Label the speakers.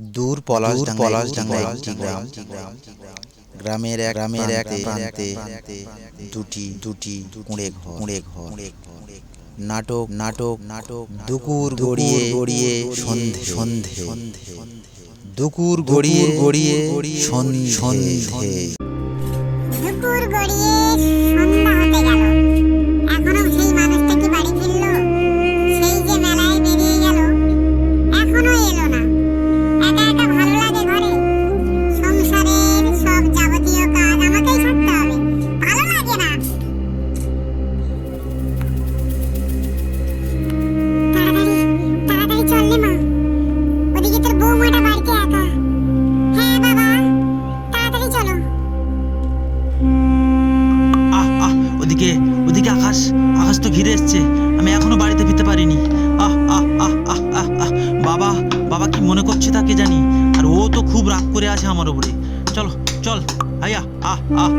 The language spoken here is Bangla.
Speaker 1: দূর পলাশ পলাশ একটি গ্রাম গ্রামের এক গ্রামের এক প্রান্তে দুটি দুটি কুঁড়ে ঘর কুঁড়ে ঘর। নাটক নাটক নাটক দুকুর গড়িয়ে গড়িয়ে সন্ধে সন্ধে। দুকুর গড়িয়ে গড়িয়ে সন্ধে।
Speaker 2: দুপুর গড়িয়ে ওদিকে
Speaker 3: ওদিকে আকাশ আকাশ তো ঘিরে এসছে। আমি এখনও বাড়িতে ফিরতে পারিনি। আহ আহ আহ আহ আহ আহ। বাবা বাবা কি মনে করছে তাকে জানি? আর ও তো খুব রাগ করে আছে আমার উপরে। চলো, চল আয়া আহ আহ।